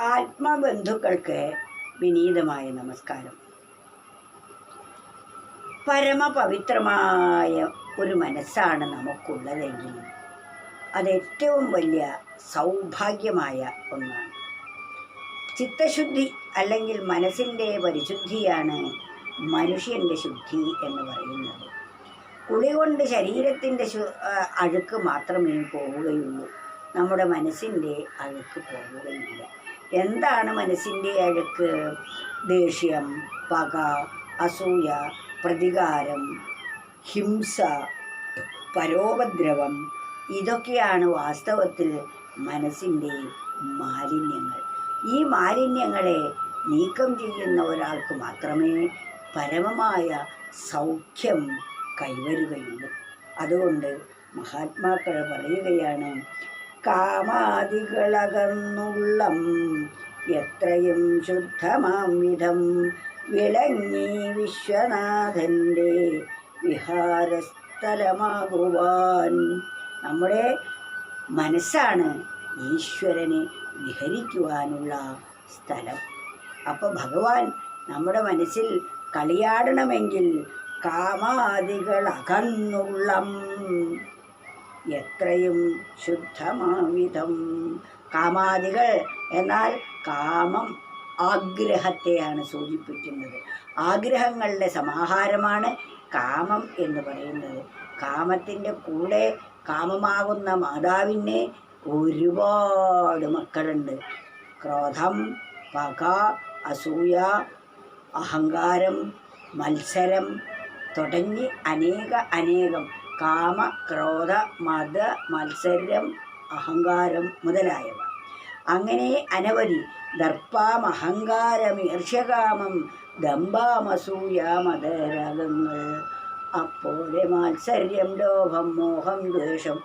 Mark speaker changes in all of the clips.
Speaker 1: ആത്മബന്ധുക്കൾക്ക് വിനീതമായ നമസ്കാരം. പരമപവിത്രമായ ഒരു മനസ്സാണ് നമുക്കുള്ളതെങ്കിൽ അത് ഏറ്റവും വലിയ സൗഭാഗ്യമായ ഒന്നാണ്. ചിത്തശുദ്ധി അല്ലെങ്കിൽ മനസ്സിന്റെ പരിശുദ്ധിയാണ് മനുഷ്യന്റെ ശുദ്ധി എന്ന് പറയുന്നത്. കുളി കൊണ്ട് ശരീരത്തിന്റെ ശു അഴുക്ക് മാത്രമേ പോവുകയുള്ളൂ. നമ്മുടെ മനസ്സിന്റെ അഴുക്ക് പോവുകയില്ല. എന്താണ് മനസ്സിന്റെ അഴുക്ക്? ദേഷ്യം പക അസൂയ പ്രതികാരം ഹിംസ പരോപദ്രവം ഇതൊക്കെയാണ് വാസ്തവത്തിൽ മനസ്സിന്റെ മാലിന്യങ്ങൾ. ഈ മാലിന്യങ്ങളെ നീക്കം ചെയ്യുന്ന ഒരാൾക്ക് മാത്രമേ പരമമായ സൗഖ്യം കൈവരുകയുള്ളൂ. അതുകൊണ്ട് മഹാത്മാക്കൾ പറയുകയാണ് കാമാദികളകന്നുള്ളം എത്രയും ശുദ്ധമാം വിധം വിളങ്ങി വിശ്വനാഥന്റെ വിഹാരസ്ഥലമാകുവാൻ. നമ്മുടെ മനസ്സാണ് ഈശ്വരനെ വിഹരിക്കുവാനുള്ള സ്ഥലം. അപ്പോൾ ഭഗവാൻ നമ്മുടെ മനസ്സിൽ കളിയാടണമെങ്കിൽ കാമാദികൾ അകന്നുള്ളം എത്രയും ശുദ്ധമാവിധം. കാമാദികൾ എന്നാൽ കാമം ആഗ്രഹത്തെയാണ് സൂചിപ്പിക്കുന്നത്. ആഗ്രഹങ്ങളുടെ സമാഹാരമാണ് കാമം എന്ന് പറയുന്നത്. കാമത്തിന്റെ കൂടെ കാമമാകുന്ന മാതാവിന് ഒരുപാട് മക്കളുണ്ട്. ക്രോധം പക അസൂയ അഹങ്കാരം മത്സരം തുടങ്ങി അനേക അനേകം കാമ ക്രോധ മത മത്സരം അഹങ്കാരം മുതലായവ. അങ്ങനെ അനവധി ദർപ്പാം അഹങ്കാരം ഈർഷ്യകാമം ദമ്പാമസൂയ മതരാഗങ്ങൾ അപ്പോലെ മാത്സര്യം ലോഭം മോഹം ദ്വേഷം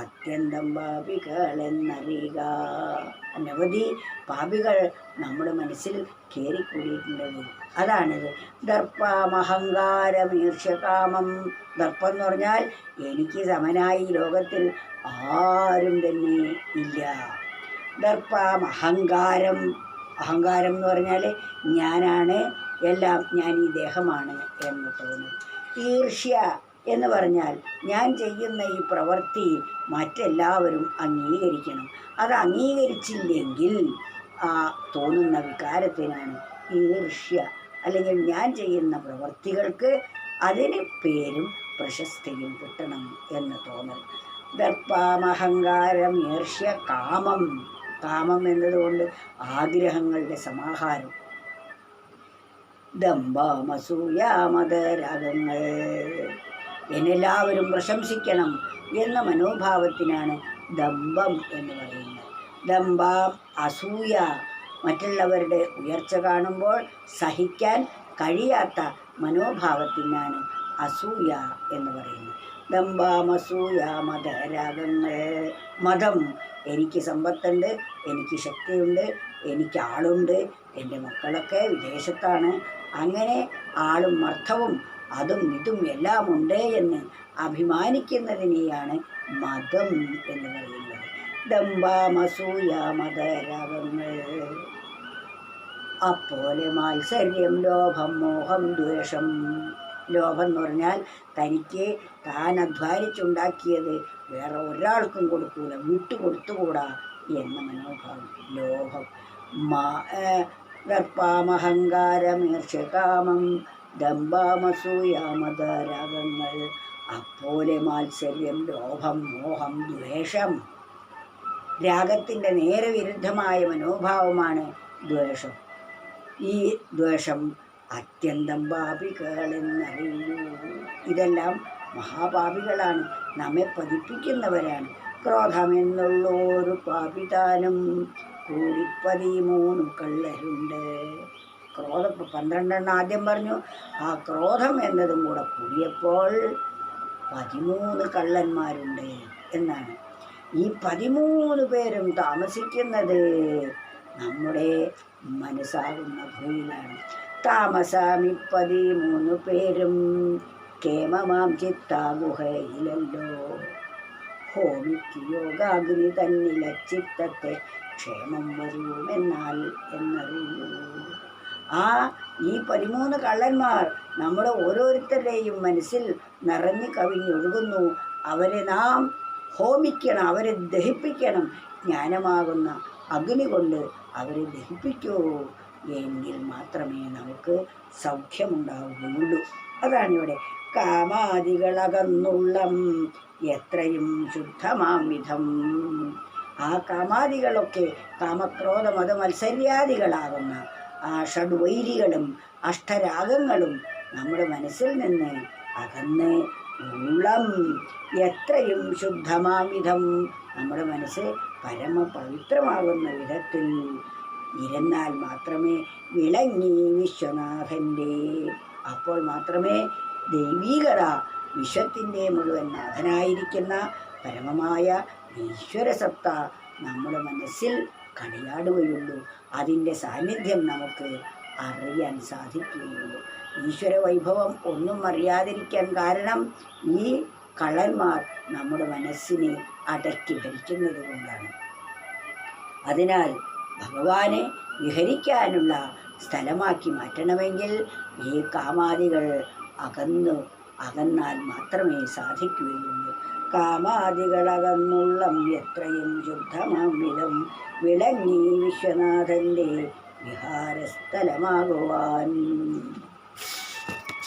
Speaker 1: അത്യന്തം പാപികളെന്നറിയുക. അനവധി പാപികൾ നമ്മുടെ മനസ്സിൽ കയറിക്കൂടിയിട്ടുണ്ടത് അതാണിത്. ദർപ്പമഹങ്കാരം ഈർഷ്യകാമം ദർപ്പം എന്ന് പറഞ്ഞാൽ എനിക്ക് സമനായി ലോകത്തിൽ ആരും തന്നെ ഇല്ല. ദർപ്പം അഹങ്കാരം അഹങ്കാരം എന്ന് പറഞ്ഞാൽ ഞാനാണ്. എല്ലാം ഞാൻ ഈ ദേഹമാണ് എന്ന് തോന്നും ഈർഷ്യ എന്ന് പറഞ്ഞാൽ ഞാൻ ചെയ്യുന്ന ഈ പ്രവൃത്തി മറ്റെല്ലാവരും അംഗീകരിക്കണം. അത് അംഗീകരിച്ചില്ലെങ്കിൽ ആ തോന്നുന്ന വികാരത്തിനാണ് ഈർഷ്യ. അല്ലെങ്കിൽ ഞാൻ ചെയ്യുന്ന പ്രവൃത്തികൾക്ക് അതിന് പേരും പ്രശസ്തിയും കിട്ടണം എന്ന് തോന്നൽ. ദർപ്പാമഹങ്കാരം ഈർഷ്യ കാമം. കാമം എന്നതുകൊണ്ട് ആഗ്രഹങ്ങളുടെ സമാഹാരം. ദമ്പാമസൂയാമതരാഗങ്ങൾ. എന്നെല്ലാവരും പ്രശംസിക്കണം എന്ന മനോഭാവത്തിനാണ് ദമ്പം എന്ന് പറയുന്നത്. ദമ്പാം അസൂയ മറ്റുള്ളവരുടെ ഉയർച്ച കാണുമ്പോൾ സഹിക്കാൻ കഴിയാത്ത മനോഭാവത്തിനാണ് അസൂയ എന്ന് പറയുന്നത്. ദമ്പാമസൂയ മതരാഗങ്ങൾ. മതം എനിക്ക് സമ്പത്തുണ്ട് എനിക്ക് ശക്തിയുണ്ട് എനിക്ക് ആളുണ്ട് എന്റെ മക്കളൊക്കെ വിദേശത്താണ്. അങ്ങനെ ആളും അർത്ഥവും അതും ഇതും എല്ലാം ഉണ്ട് എന്ന് അഭിമാനിക്കുന്നതിനെയാണ് മതം എന്ന് പറയുന്നത്. ദമ്പാമസൂയ മതരവങ്ങൾ. അപ്പോലെ മാത്സര്യം ലോഭം മോഹം ദ്വേഷം. ലോഭം എന്ന് പറഞ്ഞാൽ തനിക്ക് താൻ അധ്വാനിച്ചുണ്ടാക്കിയത് വേറെ ഒരാൾക്കും കൊടുക്കൂല വിട്ടു കൊടുത്തുകൂടാ എന്ന മനോഭാവം. ലോഭം. മാ ദർപ്പാമഹങ്കാരമീർഷ്യകാമം ദമ്പാമസൂയാമതരാഗങ്ങൾ അപ്പോലെ മാത്സര്യം ലോഭം മോഹം ദ്വേഷം. രാഗത്തിന്റെ നേരെ വിരുദ്ധമായ മനോഭാവമാണ് ദ്വേഷം. ഈ ദ്വേഷം അത്യന്തം പാപികളെന്നറിയൂ. ഇതെല്ലാം മഹാപാപികളാണ്. നമ്മെ പതിപ്പിക്കുന്നവരാണ്. ക്രോധമെന്നുള്ള ഒരു പാപിതാനും കൂടി പതിമൂന്നു കള്ളരുണ്ട്. ക്രോധം. പന്ത്രണ്ടെണ്ണം ആദ്യം പറഞ്ഞു. ആ ക്രോധം എന്നതും കൂടെ കൂടിയപ്പോൾ പതിമൂന്ന് കള്ളന്മാരുണ്ട് എന്നാണ്. ഈ പതിമൂന്ന് പേരും താമസിക്കുന്നത് നമ്മുടെ മനസ്സാകുന്ന ഭൂമിയിലാണ്. താമസാമി പതിമൂന്ന് പേരും കേമമാം ചിത്താഗുഹയിലല്ലോ. ഹോമിക്ക് യോഗാഗ്നി തന്നില ചിത്തത്തെ ക്ഷേമം വരുമെന്നാൽ എന്നറിയൂ. ആ ഈ പതിമൂന്ന് കള്ളന്മാർ നമ്മുടെ ഓരോരുത്തരുടെയും മനസ്സിൽ നിറഞ്ഞു കവിഞ്ഞൊഴുകുന്നു അവരെ നാം ഹോമിക്കണം അവരെ ദഹിപ്പിക്കണം. ജ്ഞാനമാകുന്ന അഗ്നി കൊണ്ട് അവരെ ദഹിപ്പിക്കൂ. എങ്കിൽ മാത്രമേ നമുക്ക് സൗഖ്യമുണ്ടാവുകയുള്ളൂ. അതാണ് ഇവിടെ കാമാദികളകന്നുള്ളം എത്രയും ശുദ്ധമാം വിധം. ആ കാമാദികളൊക്കെ കാമക്രോധ മത മത്സര്യാദികളാകുന്ന ആ ഷഡ്വൈരികളും അഷ്ടരാഗങ്ങളും നമ്മുടെ മനസ്സിൽ നിന്ന് അകന്ന് ഉള്ളം. എത്രയും ശുദ്ധമാം വിധം നമ്മുടെ മനസ്സ് പരമപവിത്രമാകുന്ന വിധത്തിൽ ഇരുന്നാൽ മാത്രമേ വിളങ്ങി വിശ്വനാഥന്റെ. അപ്പോൾ മാത്രമേ ദൈവീകത വിശ്വത്തിന്റെ മുഴുവൻ നാഥനായിരിക്കുന്ന പരമമായ ഈശ്വരസത്ത നമ്മുടെ മനസ്സിൽ കളിയാടുകയുള്ളൂ അതിന്റെ സാന്നിധ്യം നമുക്ക് അറിയാൻ സാധിക്കുകയുള്ളൂ. ഈശ്വര വൈഭവം ഒന്നും അറിയാതിരിക്കാൻ കാരണം ഈ കള്ളന്മാർ നമ്മുടെ മനസ്സിനെ അടക്കി ഭരിക്കുന്നത് കൊണ്ടാണ്. അതിനാൽ ഭഗവാനെ വിഹരിക്കാനുള്ള സ്ഥലമാക്കി മാറ്റണമെങ്കിൽ ഈ കാമാദികൾ അകന്നു അകന്നാൽ മാത്രമേ സാധിക്കുകയുള്ളൂ. കാമാദികളകന്നുള്ളം എത്രയും ശുദ്ധമാം വിധം വിളങ്ങി വിശ്വനാഥന്റെ വിഹാരസ്ഥലമാകുവാൻ.